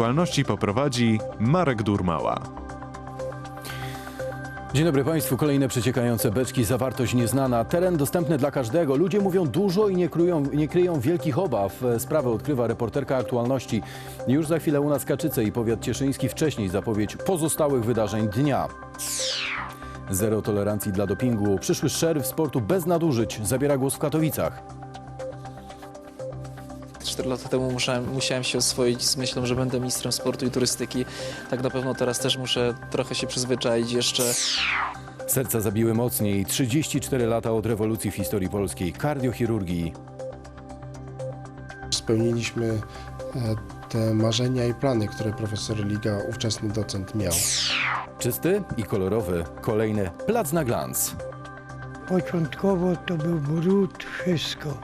Aktualności poprowadzi Marek Durmała. Dzień dobry Państwu. Kolejne przeciekające beczki, zawartość nieznana. Teren dostępny dla każdego. Ludzie mówią dużo i nie, kryją, nie kryją wielkich obaw. Sprawę odkrywa reporterka aktualności. Już za chwilę u nas Kaczyce i powiat cieszyński. Wcześniej zapowiedź pozostałych wydarzeń dnia. Zero tolerancji dla dopingu. Przyszły szeryf sportu bez nadużyć zabiera głos w Katowicach. 4 lata temu musiałem, musiałem się oswoić z myślą, że będę ministrem sportu i turystyki. Tak na pewno teraz też muszę trochę się przyzwyczaić jeszcze. Serca zabiły mocniej. 34 lata od rewolucji w historii polskiej. Kardiochirurgii. Spełniliśmy e, te marzenia i plany, które profesor Liga, ówczesny docent, miał. Czysty i kolorowy. Kolejny plac na glans. Początkowo to był brud, wszystko,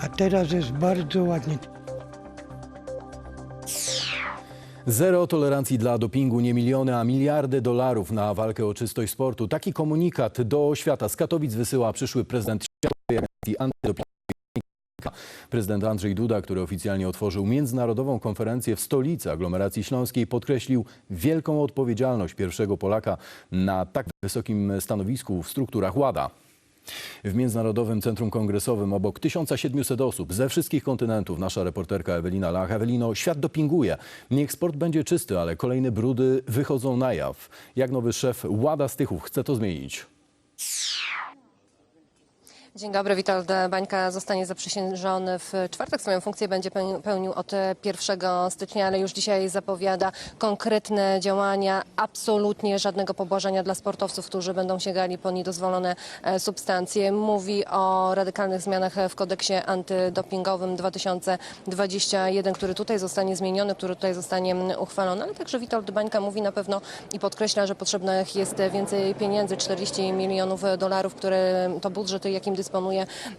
a teraz jest bardzo ładnie. Zero tolerancji dla dopingu, nie miliony, a miliardy dolarów na walkę o czystość sportu. Taki komunikat do świata z Katowic wysyła przyszły prezydent Światowej Agencji Antydopingowej. Prezydent Andrzej Duda, który oficjalnie otworzył międzynarodową konferencję w stolicy aglomeracji śląskiej, podkreślił wielką odpowiedzialność pierwszego Polaka na tak wysokim stanowisku w strukturach WADA. W Międzynarodowym Centrum Kongresowym obok 1700 osób ze wszystkich kontynentów nasza reporterka Ewelina Lach. Ewelino, świat dopinguje. Niech sport będzie czysty, ale kolejne brudy wychodzą na jaw. Jak nowy szef Łada Stychów chce to zmienić? Dzień dobry, Witold Bańka zostanie zaprzysiężony w czwartek. Swoją funkcję będzie pełni- pełnił od 1 stycznia, ale już dzisiaj zapowiada konkretne działania, absolutnie żadnego pobłażania dla sportowców, którzy będą sięgali po niedozwolone e, substancje. Mówi o radykalnych zmianach w kodeksie antydopingowym 2021, który tutaj zostanie zmieniony, który tutaj zostanie mm, uchwalony, ale także Witold Bańka mówi na pewno i podkreśla, że potrzebnych jest więcej pieniędzy, 40 milionów dolarów, które to budżet, jakim dysponuje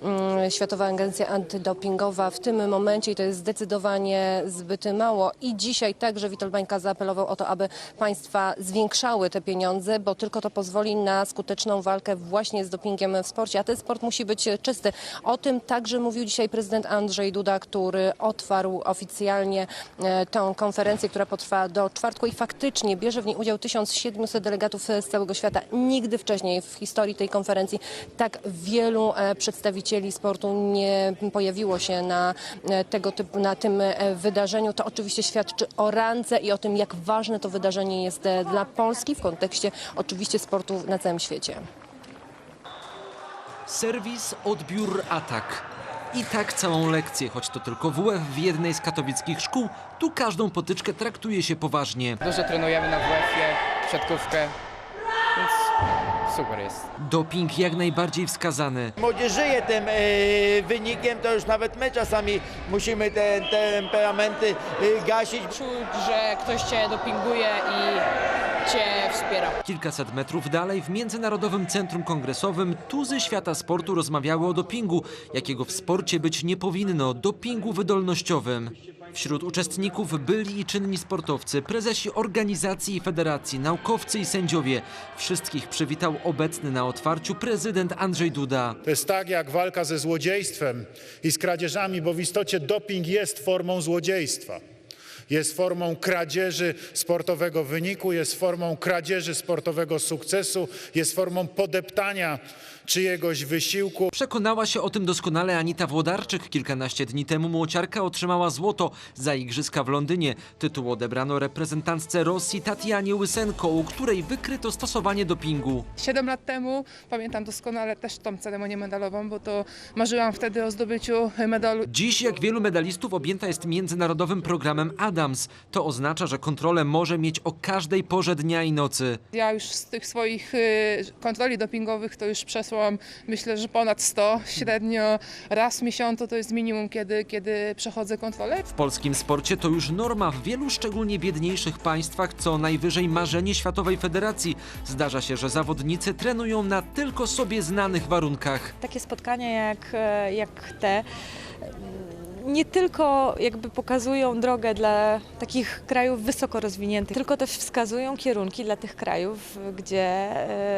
mm, Światowa Agencja Antydopingowa w tym momencie i to jest zdecydowanie zbyt mało. I dzisiaj także Witold Bańka zaapelował o to, aby państwa zwiększały te pieniądze, bo tylko to pozwoli na skuteczną walkę właśnie z dopingiem w sporcie, a ten sport musi być czysty. O tym także mówił dzisiaj prezydent Andrzej Duda, który otwarł oficjalnie e, tą konferencję, która potrwa do czwartku i faktycznie bierze w niej udział 1700 delegatów z całego świata. Nigdy wcześniej w historii tej konferencji tak wielu przedstawicieli sportu nie pojawiło się na e, tego typu, na tym e, wydarzeniu. To oczywiście świadczy o randze i o tym, jak ważne to wydarzenie jest e, dla Polski w kontekście oczywiście sportu na całym świecie. Serwis, odbiór, atak. I tak całą lekcję, choć to tylko WF w jednej z katowickich szkół, tu każdą potyczkę traktuje się poważnie. Dużo trenujemy na WF-ie, siatkówkę, więc super jest. Doping jak najbardziej wskazany. Młodzież żyje tym e, wynikiem, to już nawet my czasami musimy te temperamenty e, gasić. czuć, że ktoś cię dopinguje i cię wspiera. Kilkaset metrów dalej, w Międzynarodowym Centrum Kongresowym, tuzy świata sportu rozmawiały o dopingu, jakiego w sporcie być nie powinno, dopingu wydolnościowym. Wśród uczestników byli i czynni sportowcy, prezesi organizacji i federacji, naukowcy i sędziowie. Wszystkich przywitał obecny na otwarciu prezydent Andrzej Duda. To jest tak jak walka ze złodziejstwem i z kradzieżami, bo w istocie doping jest formą złodziejstwa. Jest formą kradzieży sportowego wyniku, jest formą kradzieży sportowego sukcesu, jest formą podeptania czyjegoś wysiłku. Przekonała się o tym doskonale Anita Włodarczyk. Kilkanaście dni temu młociarka otrzymała złoto za igrzyska w Londynie. Tytuł odebrano reprezentantce Rosji Tatianie Łysenko, u której wykryto stosowanie dopingu. Siedem lat temu pamiętam doskonale też tą ceremonię medalową, bo to marzyłam wtedy o zdobyciu medalu. Dziś, jak wielu medalistów, objęta jest międzynarodowym programem ADAMS. To oznacza, że kontrolę może mieć o każdej porze dnia i nocy. Ja już z tych swoich y, kontroli dopingowych to już myślę, że ponad 100. Średnio raz w miesiącu to jest minimum, kiedy, kiedy przechodzę kontrolę. W polskim sporcie to już norma w wielu szczególnie biedniejszych państwach, co najwyżej marzenie Światowej Federacji. Zdarza się, że zawodnicy trenują na tylko sobie znanych warunkach. takie spotkania jak, e, jak te nie tylko jakby pokazują drogę dla takich krajów wysoko rozwiniętych, tylko też wskazują kierunki dla tych krajów, gdzie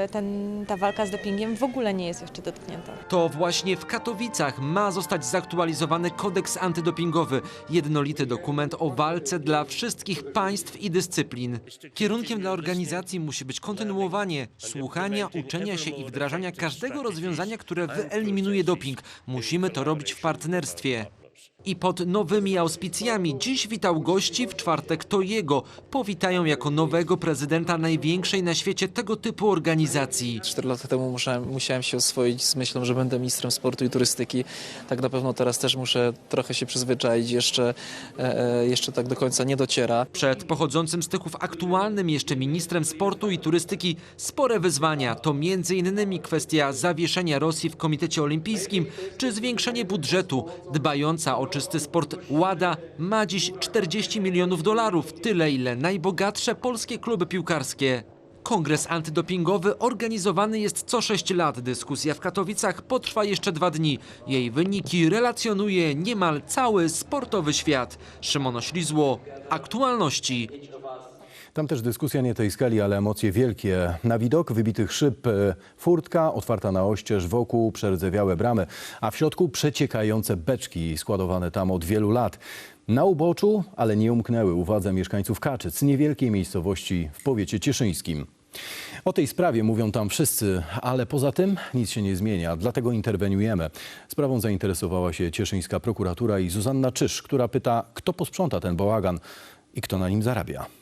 e, ten, ta walka z dopingiem w ogóle nie jest jeszcze dotknięta. To właśnie w Katowicach ma zostać zaktualizowany kodeks antydopingowy, jednolity dokument o walce dla wszystkich państw i dyscyplin. Kierunkiem dla organizacji musi być kontynuowanie słuchania, uczenia się i wdrażania każdego rozwiązania, które wyeliminuje doping. Musimy to robić w partnerstwie. I pod nowymi auspicjami dziś witał gości, w czwartek to jego. Powitają jako nowego prezydenta największej na świecie tego typu organizacji. Cztery lata temu musiałem, musiałem się oswoić z myślą, że będę ministrem sportu i turystyki. Tak na pewno teraz też muszę trochę się przyzwyczaić, jeszcze, e, e, jeszcze tak do końca nie dociera. Przed pochodzącym z Tychów aktualnym jeszcze ministrem sportu i turystyki spore wyzwania. To m.in. kwestia zawieszenia Rosji w Komitecie Olimpijskim czy zwiększenie budżetu. Dbająca o czysty sport Łada ma dziś 40 milionów dolarów, tyle ile najbogatsze polskie kluby piłkarskie. Kongres antydopingowy organizowany jest co 6 lat. Dyskusja w Katowicach potrwa jeszcze dwa dni. Jej wyniki relacjonuje niemal cały sportowy świat. Szymon Oślizło, aktualności. Tam też dyskusja nie tej skali, ale emocje wielkie. Na widok wybitych szyb e, furtka otwarta na oścież, wokół przerdzewiałe bramy, a w środku przeciekające beczki składowane tam od wielu lat. Na uboczu, ale nie umknęły uwadze mieszkańców Kaczyc, niewielkiej miejscowości w powiecie cieszyńskim. O tej sprawie mówią tam wszyscy, ale poza tym nic się nie zmienia, dlatego interweniujemy. Sprawą zainteresowała się cieszyńska prokuratura i Zuzanna Czysz, która pyta, kto posprząta ten bałagan i kto na nim zarabia.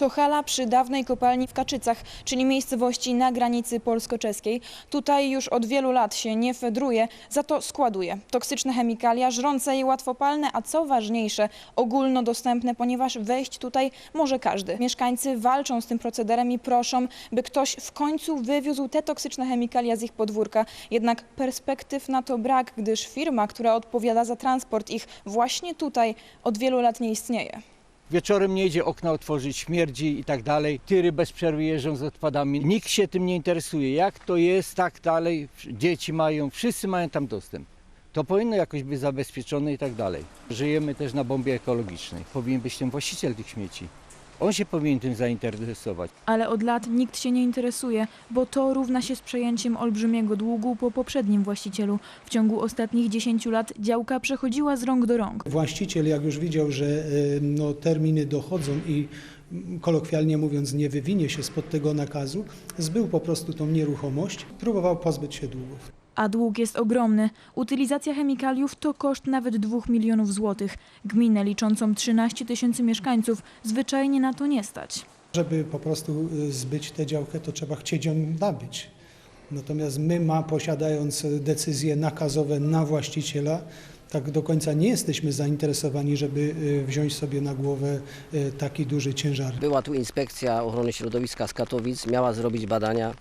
To hala przy dawnej kopalni w Kaczycach, czyli miejscowości na granicy polsko-czeskiej. Tutaj już od wielu lat się nie fedruje, za to składuje. Toksyczne chemikalia, żrące i łatwopalne, a co ważniejsze, ogólnodostępne, ponieważ wejść tutaj może każdy. Mieszkańcy walczą z tym procederem i proszą, by ktoś w końcu wywiózł te toksyczne chemikalia z ich podwórka. Jednak perspektyw na to brak, gdyż firma, która odpowiada za transport ich właśnie tutaj od wielu lat nie istnieje. Wieczorem nie idzie okna otworzyć, śmierdzi i tak dalej. Tyry bez przerwy jeżdżą z odpadami. Nikt się tym nie interesuje. Jak to jest, tak dalej. Dzieci mają, wszyscy mają tam dostęp. To powinno jakoś być zabezpieczone i tak dalej. Żyjemy też na bombie ekologicznej. Powinien być ten właściciel tych śmieci. On się powinien tym zainteresować. Ale od lat nikt się nie interesuje, bo to równa się z przejęciem olbrzymiego długu po poprzednim właścicielu. W ciągu ostatnich 10 lat działka przechodziła z rąk do rąk. Właściciel, jak już widział, że y, no, terminy dochodzą i mm, kolokwialnie mówiąc nie wywinie się spod tego nakazu, zbył po prostu tą nieruchomość, próbował pozbyć się długów. A dług jest ogromny. Utylizacja chemikaliów to koszt nawet 2 milionów złotych. Gminę liczącą 13 tysięcy mieszkańców zwyczajnie na to nie stać. Żeby po prostu y, zbyć tę działkę, to trzeba chcieć ją nabyć. Natomiast my, ma, posiadając decyzje nakazowe na właściciela, tak do końca nie jesteśmy zainteresowani, żeby y, wziąć sobie na głowę y, taki duży ciężar. Była tu inspekcja ochrony środowiska z Katowic, miała zrobić badania.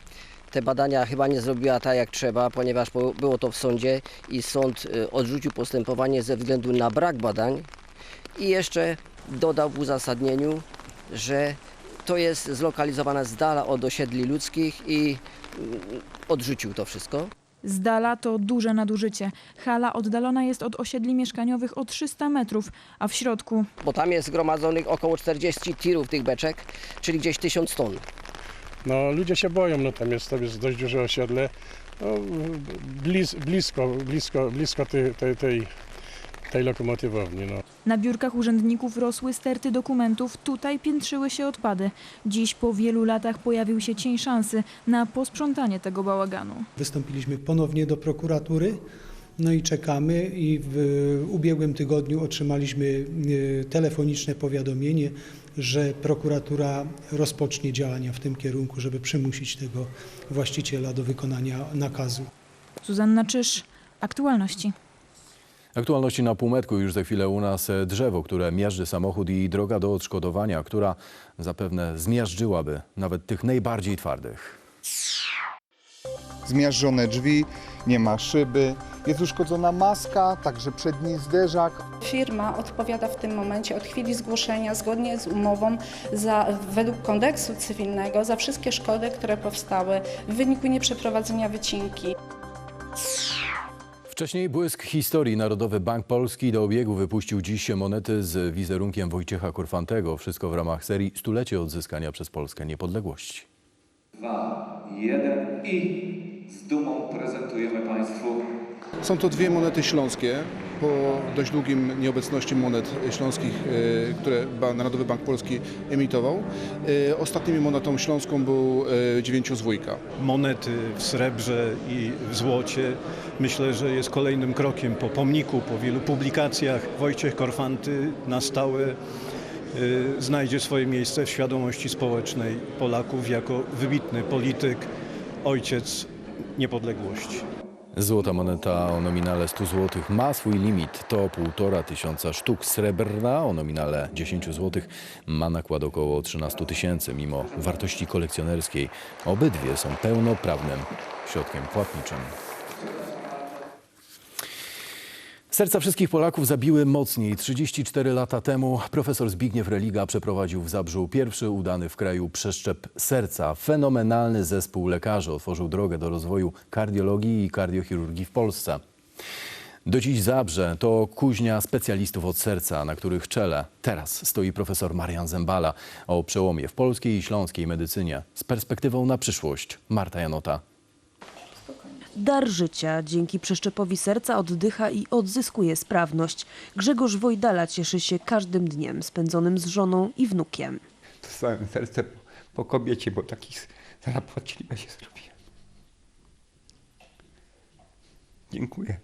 Te badania chyba nie zrobiła tak jak trzeba, ponieważ po- było to w sądzie i sąd y, odrzucił postępowanie ze względu na brak badań i jeszcze dodał w uzasadnieniu, że to jest zlokalizowane z dala od osiedli ludzkich i mm, odrzucił to wszystko. Z dala to duże nadużycie. Hala oddalona jest od osiedli mieszkaniowych o 300 metrów, a w środku Bo tam jest zgromadzonych około 40 tirów tych beczek, czyli gdzieś 1000 ton. No ludzie się boją, no tam jest, to jest dość duże osiedle. No, blis, blisko, blisko, blisko tej, tej, tej, tej lokomotywowni. No. na biurkach urzędników rosły sterty dokumentów, tutaj piętrzyły się odpady. Dziś po wielu latach pojawił się cień szansy na posprzątanie tego bałaganu. Wystąpiliśmy ponownie do prokuratury. No i czekamy i w ubiegłym tygodniu otrzymaliśmy y, telefoniczne powiadomienie, że prokuratura rozpocznie działania w tym kierunku, żeby przymusić tego właściciela do wykonania nakazu. Zuzanna Czysz, aktualności. Aktualności na półmetku już za chwilę u nas e, drzewo, które miażdży samochód i droga do odszkodowania, która zapewne zmiażdżyłaby nawet tych najbardziej twardych. Zmiażdżone drzwi, nie ma szyby, jest uszkodzona maska, także przedni zderzak. Firma odpowiada w tym momencie od chwili zgłoszenia zgodnie z umową za, według kodeksu cywilnego za wszystkie szkody, które powstały w wyniku nieprzeprowadzenia wycinki. Wcześniej błysk historii. Narodowy Bank Polski do obiegu wypuścił dziś monety z wizerunkiem Wojciecha Korfantego. Wszystko w ramach serii Stulecie odzyskania przez Polskę niepodległości. Dwa, jeden i z dumą prezentujemy Państwu Są to dwie monety śląskie. Po dość długim nieobecności monet śląskich, e, które Narodowy Bank Polski emitował. E, Ostatnią monetą śląską był e, dziewięciozwójka. monety w srebrze i w złocie. Myślę, że jest kolejnym krokiem po pomniku, po wielu publikacjach. Wojciech Korfanty na stałe znajdzie swoje miejsce w świadomości społecznej Polaków jako wybitny polityk, ojciec niepodległości. Złota moneta o nominale 100 zł ma swój limit. To 1,5 tysiąca sztuk. Srebrna o nominale 10 zł ma nakład około 13 tysięcy. Mimo wartości kolekcjonerskiej obydwie są pełnoprawnym środkiem płatniczym. Serca wszystkich Polaków zabiły mocniej. 34 lata temu profesor Zbigniew Religa przeprowadził w Zabrzu pierwszy udany w kraju przeszczep serca. Fenomenalny zespół lekarzy otworzył drogę do rozwoju kardiologii i kardiochirurgii w Polsce. Do dziś Zabrze to kuźnia specjalistów od serca, na których czele teraz stoi profesor Marian Zembala o przełomie w polskiej i śląskiej medycynie z perspektywą na przyszłość. Marta Janota. Dar życia dzięki przeszczepowi serca oddycha i odzyskuje sprawność. Grzegorz Wojdala cieszy się każdym dniem spędzonym z żoną i wnukiem. Dostałem serce po, kobiecie, bo taki zapłaciła się zrobiłem. Dziękuję.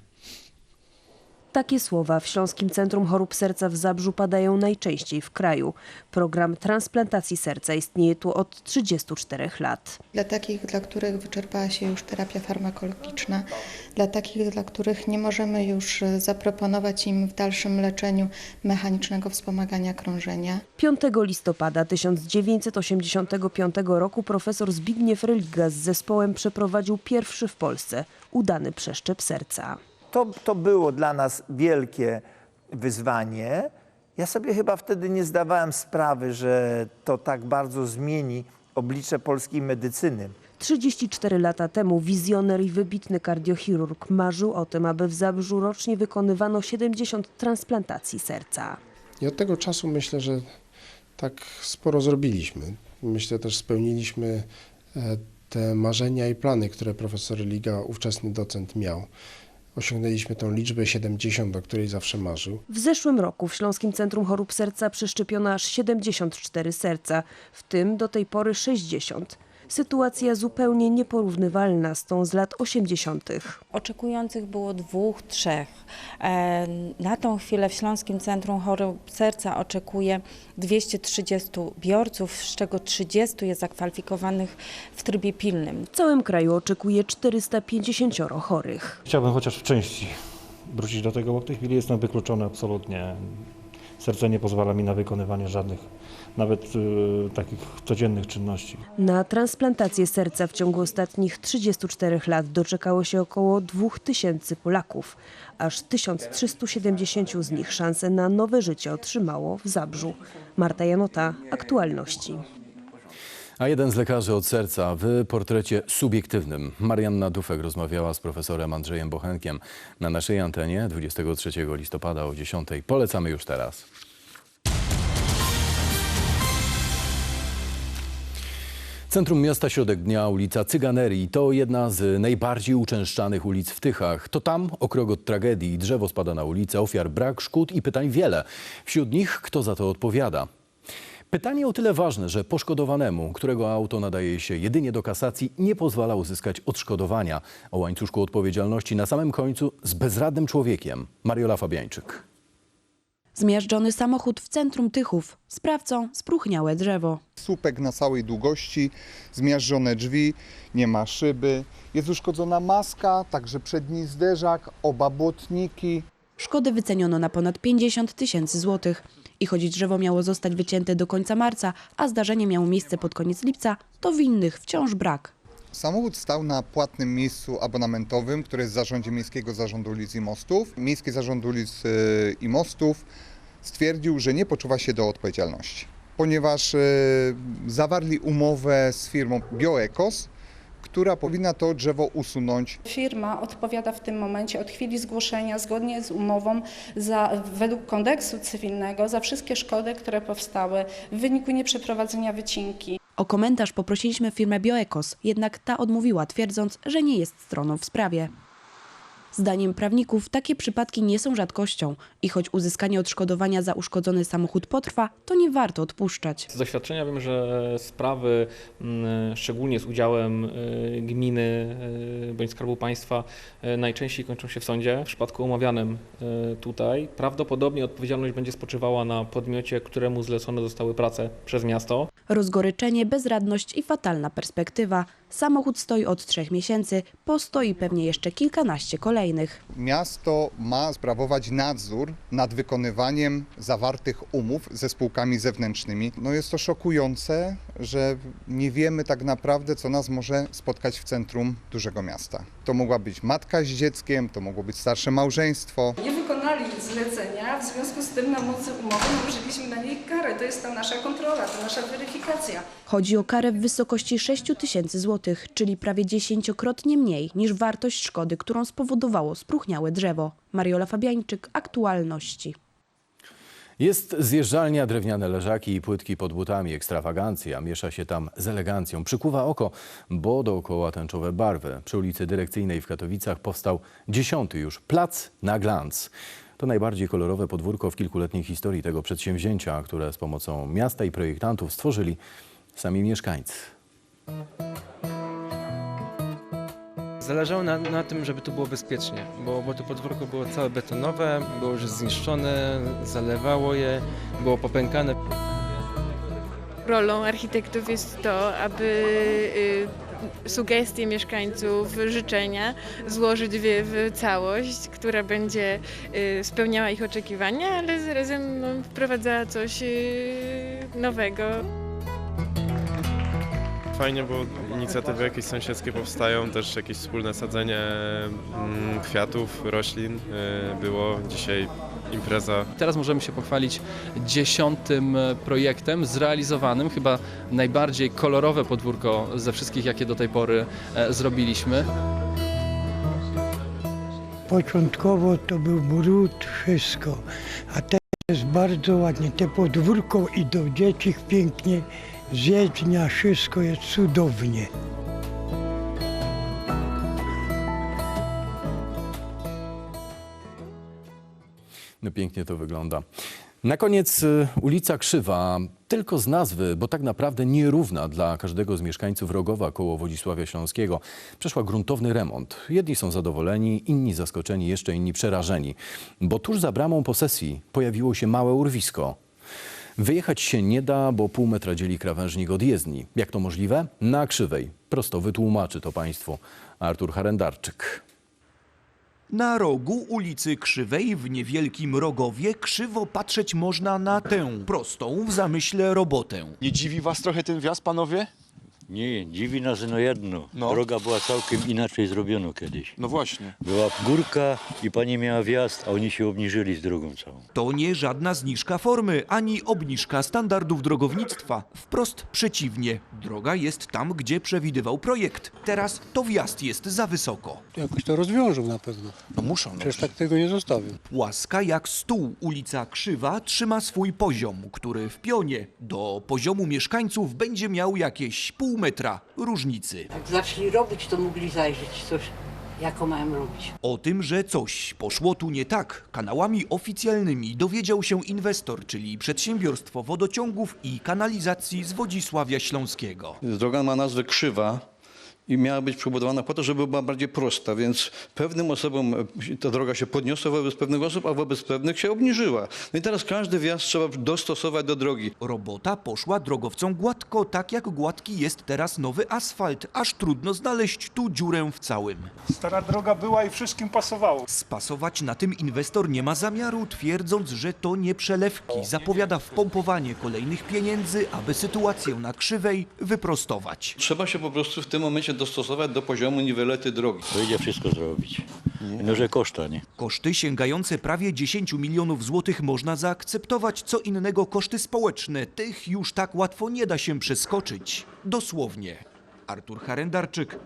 Takie słowa w Śląskim Centrum Chorób Serca w Zabrzu padają najczęściej w kraju. Program transplantacji serca istnieje tu od 34 lat. Dla takich, dla których wyczerpała się już terapia farmakologiczna, dla takich, dla których nie możemy już e, zaproponować im w dalszym leczeniu mechanicznego wspomagania krążenia. 5 listopada 1985 roku profesor Zbigniew Religa z zespołem przeprowadził pierwszy w Polsce udany przeszczep serca. To, to było dla nas wielkie wyzwanie. Ja sobie chyba wtedy nie zdawałem sprawy, że to tak bardzo zmieni oblicze polskiej medycyny. 34 lata temu wizjoner i wybitny kardiochirurg marzył o tym, aby w Zabrzu rocznie wykonywano 70 transplantacji serca. I od tego czasu myślę, że tak sporo zrobiliśmy. Myślę też spełniliśmy e, te marzenia i plany, które profesor Liga, ówczesny docent, miał. Osiągnęliśmy tą liczbę 70, o której zawsze marzył. W zeszłym roku w Śląskim Centrum Chorób Serca przeszczepiono aż 74 serca, w tym do tej pory 60. Sytuacja zupełnie nieporównywalna z tą z lat 80. Oczekujących było dwóch, trzech. E, Na tą chwilę w Śląskim Centrum Chorób Serca oczekuje 230 biorców, z czego 30 jest zakwalifikowanych w trybie pilnym. W całym kraju oczekuje 450 chorych. Chciałbym chociaż w części wrócić do tego, bo w tej chwili jestem wykluczony absolutnie. Serce nie pozwala mi na wykonywanie żadnych, nawet y, takich codziennych czynności. Na transplantację serca w ciągu ostatnich 34 lat doczekało się około 2000 Polaków. Aż 1370 z nich szansę na nowe życie otrzymało w Zabrzu. Marta Janota, Aktualności. A jeden z lekarzy od serca w portrecie subiektywnym. Marianna Dufek rozmawiała z profesorem Andrzejem Bochenkiem na naszej antenie 23 listopada o 10. Polecamy już teraz. Centrum miasta, środek dnia, ulica Cyganerii to jedna z najbardziej uczęszczanych ulic w Tychach. To tam, o krok od tragedii, drzewo spada na ulicę, ofiar brak, szkód i pytań wiele. Wśród nich kto za to odpowiada? Pytanie o tyle ważne, że poszkodowanemu, którego auto nadaje się jedynie do kasacji, nie pozwala uzyskać odszkodowania. O łańcuszku odpowiedzialności na samym końcu z bezradnym człowiekiem. Mariola Fabiańczyk. Zmiażdżony samochód w centrum Tychów. Sprawcą spróchniałe drzewo. Słupek na całej długości, zmiażdżone drzwi, nie ma szyby, jest uszkodzona maska, także przedni zderzak, oba błotniki. Szkody wyceniono na ponad 50 tysięcy złotych. I choć drzewo miało zostać wycięte do końca marca, a zdarzenie miało miejsce pod koniec lipca, to winnych wciąż brak. Samochód stał na płatnym miejscu abonamentowym, które jest w zarządzie Miejskiego Zarządu Ulic i Mostów. Miejski Zarząd Ulic y, i Mostów stwierdził, że nie poczuwa się do odpowiedzialności, ponieważ y, zawarli umowę z firmą Bioekos, która powinna to drzewo usunąć Firma odpowiada w tym momencie od chwili zgłoszenia zgodnie z umową za, według kodeksu cywilnego za wszystkie szkody, które powstały w wyniku nieprzeprowadzenia wycinki. O komentarz poprosiliśmy firmę Bioekos, jednak ta odmówiła, twierdząc, że nie jest stroną w sprawie. Zdaniem prawników takie przypadki nie są rzadkością i choć uzyskanie odszkodowania za uszkodzony samochód potrwa, to nie warto odpuszczać. Z doświadczenia wiem, że sprawy, mm, szczególnie z udziałem y, gminy y, bądź Skarbu Państwa, y, najczęściej kończą się w sądzie. W przypadku omawianym tutaj prawdopodobnie odpowiedzialność będzie spoczywała na podmiocie, któremu zlecone zostały prace przez miasto. Rozgoryczenie, bezradność i fatalna perspektywa. Samochód stoi od trzech miesięcy, postoi pewnie jeszcze kilkanaście kolejnych. Miasto ma sprawować nadzór nad wykonywaniem zawartych umów ze spółkami zewnętrznymi. No jest to szokujące, że nie wiemy tak naprawdę, co nas może spotkać w centrum dużego miasta. To mogła być matka z dzieckiem, to mogło być starsze małżeństwo. Nie wykonali zlecenia, w związku z tym na mocy umowy nałożyliśmy na nich karę. To jest ta nasza kontrola, to nasza weryfikacja. Chodzi o karę w wysokości 6 tysięcy złotych, czyli prawie dziesięciokrotnie mniej niż wartość szkody, którą spowodowało spróchniałe drzewo. Mariola Fabiańczyk, Aktualności. Jest zjeżdżalnia, drewniane leżaki i płytki pod butami. Ekstrawagancja miesza się tam z elegancją. Przykuwa oko, bo dookoła tęczowe barwy. Przy ulicy Dyrekcyjnej w Katowicach powstał dziesiąty już plac na glans. To najbardziej kolorowe podwórko w kilkuletniej historii tego przedsięwzięcia, które z pomocą miasta i projektantów stworzyli sami mieszkańcy. Zależało na, na tym, żeby tu było bezpiecznie, bo, bo to podwórko było całe betonowe, było już zniszczone, zalewało je, było popękane. Rolą architektów jest to, aby y, sugestie mieszkańców, życzenia złożyć w, w całość, która będzie y, spełniała ich oczekiwania, ale zarazem wprowadzała coś y, nowego. Fajnie, bo inicjatywy jakieś sąsiedzkie powstają, też jakieś wspólne sadzenie mm, kwiatów, roślin y, było. Dzisiaj impreza. Teraz możemy się pochwalić dziesiątym e, projektem zrealizowanym, chyba najbardziej kolorowe podwórko ze wszystkich, jakie do tej pory e, zrobiliśmy. Początkowo to był brud, wszystko, a teraz jest bardzo ładnie. Te podwórko i do dzieci pięknie, zjezdnia, wszystko jest cudownie. No pięknie to wygląda. Na koniec y, ulica Krzywa, tylko z nazwy, bo tak naprawdę nierówna dla każdego z mieszkańców Rogowa koło Wodzisławia Śląskiego. Przeszła gruntowny remont. Jedni są zadowoleni, inni zaskoczeni, jeszcze inni przerażeni. Bo tuż za bramą posesji pojawiło się małe urwisko. Wyjechać się nie da, bo pół metra dzieli krawężnik od jezdni. Jak to możliwe? Na Krzywej. Prosto wytłumaczy to państwu Artur Harendarczyk. Na rogu ulicy Krzywej w niewielkim Rogowie krzywo patrzeć można na tę prostą w zamyśle robotę. Nie dziwi was trochę ten wjazd, panowie? Nie, dziwi nas no jedno. No. Droga była całkiem inaczej zrobiona kiedyś. No właśnie. Była górka i pani miała wjazd, a oni się obniżyli z drogą całą. To nie żadna zniżka formy, ani obniżka standardów drogownictwa. Wprost przeciwnie. Droga jest tam, gdzie przewidywał projekt. Teraz to wjazd jest za wysoko. Jakoś to rozwiążą na pewno. No muszą. No. Przecież tak tego nie zostawią. Łaska jak stół ulica Krzywa trzyma swój poziom, który w pionie do poziomu mieszkańców będzie miał jakieś pół metra różnicy. Jak zaczęli robić, to mogli zajrzeć coś, jaką mają robić. O tym, że coś poszło tu nie tak, kanałami oficjalnymi dowiedział się inwestor, czyli przedsiębiorstwo wodociągów i kanalizacji z Wodzisławia Śląskiego. Droga ma nazwę Krzywa i miała być przebudowana po to, żeby była bardziej prosta, więc pewnym osobom ta droga się podniosła wobec pewnych osób, a wobec pewnych się obniżyła. No i teraz każdy wjazd trzeba dostosować do drogi. Robota poszła drogowcom gładko, tak jak gładki jest teraz nowy asfalt, aż trudno znaleźć tu dziurę w całym. Stara droga była i wszystkim pasowało. Spasować na tym inwestor nie ma zamiaru, twierdząc, że to nie przelewki. Zapowiada wpompowanie kolejnych pieniędzy, aby sytuację na krzywej wyprostować. Trzeba się po prostu w tym momencie dostosować do poziomu niwelety drogi. To idzie wszystko zrobić. No, że koszta, nie? Koszty sięgające prawie 10 milionów złotych można zaakceptować, co innego koszty społeczne. Tych już tak łatwo nie da się przeskoczyć. Dosłownie. Artur Harendarczyk,